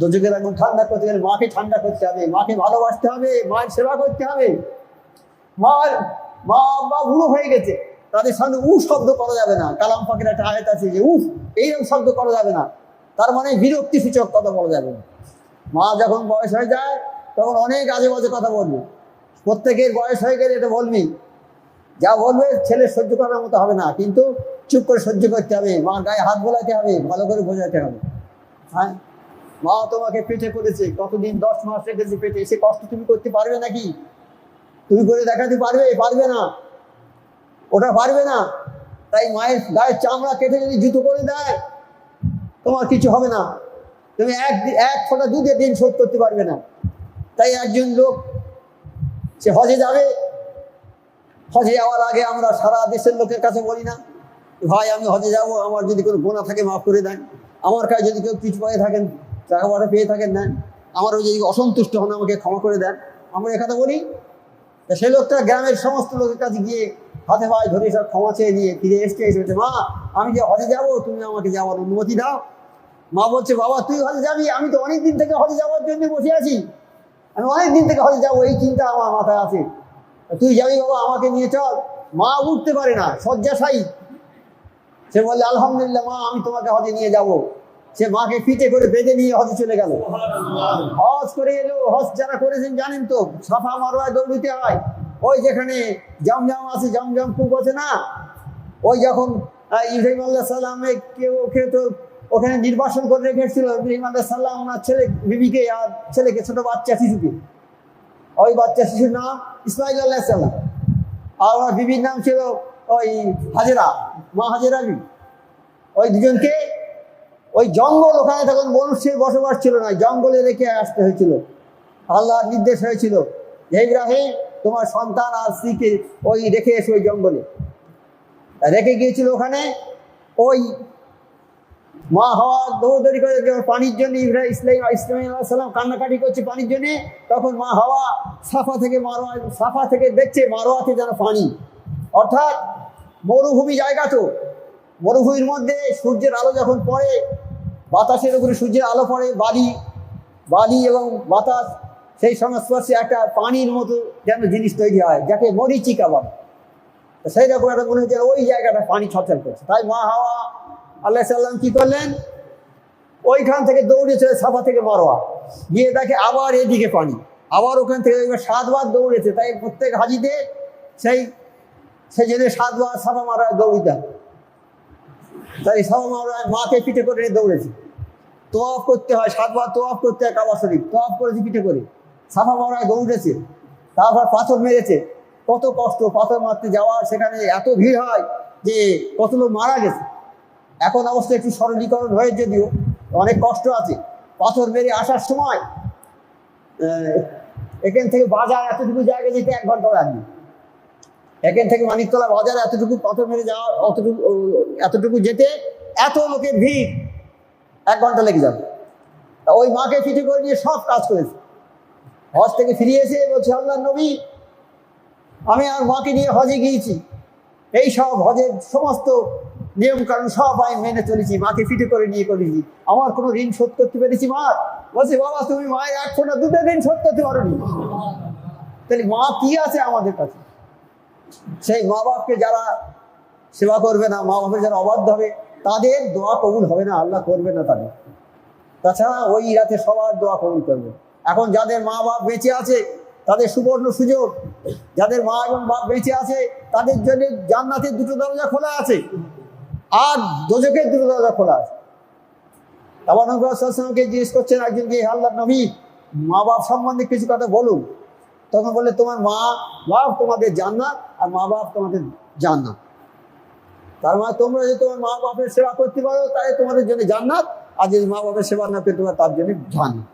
দোজকের আগুন ঠান্ডা করতে গেলে মাকে ঠান্ডা করতে হবে, মাকে ভালোবাসতে হবে, মায়ের সেবা করতে হবে। মার মা বা বুড়ো হয়ে গেছে, তাদের সামনে উফ শব্দ করা যাবে না। কালাম পাখির একটা আয়ত আছে যে উফ, এইরকম শব্দ করা যাবে না। তার মানে বিরক্তি সূচক কথা বলা যাবে না। মা যখন বয়স হয়ে যায়, তখন অনেক আজে বাজে কথা বলবে। প্রত্যেকের বয়স হয়ে গেলে এটা বলবি। যা বলবে ছেলে সহ্য করার মতো হবে না, কিন্তু চুপ করে সহ্য করতে হবে। মা গায়ে হাত বোলাতে হবে, ভালো করে বোঝাতে হবে। হ্যাঁ? মা তোমাকে পেটে করেছে, কতদিন দশ মাস রেখেছে পেটে, সে কষ্ট তুমি করতে পারবে নাকি? তুমি করে দেখাতে পারবে পারবে না। ওটা পারবে না। তাই মায়ের গায়ের চামড়া কেটে যদি জুতো করে দেয়, তোমার কিছু হবে না। তুমি এক এক ফোঁটা দুধের দিন শোধ করতে পারবে না। তাই একজন লোক, সে হজে যাবে। হজে যাওয়ার আগে আমরা সারা দেশের লোকের কাছে বলি না, ভাই, আমি হজে যাব, আমার যদি কোনো গোনা থাকে, মাফ করে দেন। আমার কাছে যদি কেউ কিছু পেয়ে থাকেন টাকা পয়সা পেয়ে থাকেন, নেন। আমারও যদি অসন্তুষ্ট হন, আমাকে ক্ষমা করে দেন। আমরা এ কথা বলি তা সেই লোকটা গ্রামের সমস্ত লোকের কাছে গিয়ে হাতে পায়ে ধরে সব ক্ষমা চেয়ে নিয়ে ফিরে এসছে, এসে মা, আমি যে হজে যাব, তুমি আমাকে যাওয়ার অনুমতি দাও। মা বলছে, বাবা, তুই হজে যাবি? আমি তো অনেক দিন থেকে হজে যাওয়ার জন্য বসে আছি। আমি অনেক দিন থেকে হজে যাব, এই চিন্তা আমার মাথায় আছে। তুই যাবি বাবা, আমাকে নিয়ে চল। মা উঠতে পারে না, শয্যাশায়ী। সে বললে, আলহামদুলিল্লাহ মা, আমি তোমাকে হজে নিয়ে যাব। সে মাকে পিঠে করে বেঁধে নিয়ে হজে চলে গেল। হজ করে এলো, হজ যারা করেছেন জানেন তো, সাফা মারোয়ায় দৌড়িতে হয়। ওই যেখানে জমজম আছে, জমজম কূপ আছে না? ওই যখন ইব্রাহিম আল্লাহ সাল্লামে কেউ কেউ তো ওখানে নির্বাসন করে রেখেছিল ইব্রাহিম আল্লাহ সাল্লাম ওনার ছেলে, বিবিকে আর ছেলেকে, ছোট বাচ্চা শিশুকে। ওই বাচ্চা শিশুর নাম ইসমাইল আল্লাহ সাল্লাম আর ওনার বিবির নাম ছিল ওই হাজেরা, মা হাজেরা বিবি। ওই দুজনকে ওই জঙ্গল ওখানে তখন মনুষ্যের বসবাস ছিল না, জঙ্গলে রেখে আসতে হয়েছিল। আল্লাহর নির্দেশ হয়েছিল যে ইব্রাহিম, তোমার সন্তান আর স্ত্রীকে ওই রেখে এসো ওই জঙ্গলে। রেখে গিয়েছিল ওখানে, ওই মা হওয়া দৌড়দৌড়ি করে যখন পানির জন্য ইব্রাহিম ইসলাম ইসলাম সাল্লাম কান্নাকাটি করছে পানির জন্যে, তখন মা হাওয়া সাফা থেকে মারোয়া, সাফা থেকে দেখছে মারোয়াতে যেন পানি। অর্থাৎ মরুভূমি জায়গা তো, মরুভূমির মধ্যে সূর্যের আলো যখন পড়ে বাতাসের উপরে সূর্যের আলো পড়ে, বালি বালি এবং বাতাস, সেই সংস্পর্শে একটা পানির মতো যেন জিনিস তৈরি হয়, যাকে মরিচিকা বলে। সেই রকম একটা মনে হচ্ছে ওই জায়গাটা পানি ছলছল করছে। তাই মা হাওয়া, আল্লাহ সাল্লাম কি করলেন? ওইখান থেকে দৌড়ে চলে সাফা থেকে মারোয়া। গিয়ে দেখে আবার এদিকে পানি। আবার ওখান থেকে সাতবার দৌড়েছে। তাই প্রত্যেক হাজিতে সেই সেই জন্য সাতবার সাফা মারা দৌড়িতে তাই সাফা মারা মাকে পিঠে করে দৌড়েছে। তোয়াফ করতে হয়, সাতবার তোয়াফ করতে হয় কাবা শরীফ। তোয়াফ করেছে পিঠে করে। সাফা মারায় দৌড়েছে তারপর পাথর মেরেছে। কত কষ্ট, পাথর মারতে যাওয়া সেখানে এত ভিড় হয় যে কত লোক মারা গেছে। এখন অবস্থা একটু সরলীকরণ হয়ে যদিও অনেক কষ্ট আছে। পাথর মেরে আসার সময় এখান থেকে বাজার এতটুকু জায়গা যেতে এক ঘণ্টা লাগবে। এখান থেকে মানিকতলা বাজার এতটুকু পাথর মেরে যাওয়া, অতটুকু, এতটুকু যেতে এত লোকের ভিড়। এক ঘণ্টা লেগে যাবে। তা ওই মাকে পিঠে করে নিয়ে সব কাজ করেছে। হজ থেকে ফিরিয়ে এসে বলছে আল্লাহ নবী, আমি আর মাকে নিয়ে হজে গিয়েছি। এই সব হজের সমস্ত নিয়ম কারণ সব আমি মেনে চলেছি, মাকে ফিটে করে নিয়ে করেছি আমার কোনো ঋণ শোধ করতে পেরেছি, মা। বলছে, বাবা, তুমি মায়ের এক ফোঁটা দুটো ঋণ শোধ করতে পারোনি। তাহলে মা কি আছে আমাদের কাছে? সেই মা বাপকে যারা সেবা করবে না মা বাপের যারা অবাধ্য হবে। তাদের দোয়া কবুল হবে না, আল্লাহ করবে না তাদের। তাছাড়া ওই রাতে সবার দোয়া কবুল করবে। এখন যাদের মা বাপ বেঁচে আছে, তাদের সুবর্ণ সুযোগ। যাদের মা এবং বাপ বেঁচে আছে, তাদের জন্য জান্নাতের দুটো দরজা খোলা আছে, আর দোজকের দুটো দরজা খোলা আছে। আবার নবীকে জিজ্ঞেস করছেন একজন যে আল্লাহ নবী, মা বাপ সম্বন্ধে কিছু কথা বলুন তখন বললে, তোমার মা বাপ তোমাদের জান্নাত, আর মা বাপ তোমাদের জান্নাত। তার মানে তোমরা যদি তোমার মা বাপের সেবা করতে পারো তাহলে তোমাদের জন্য জান্নাত। আর যদি মা বাপের সেবা না করতে পারো তার জন্য জান্নাত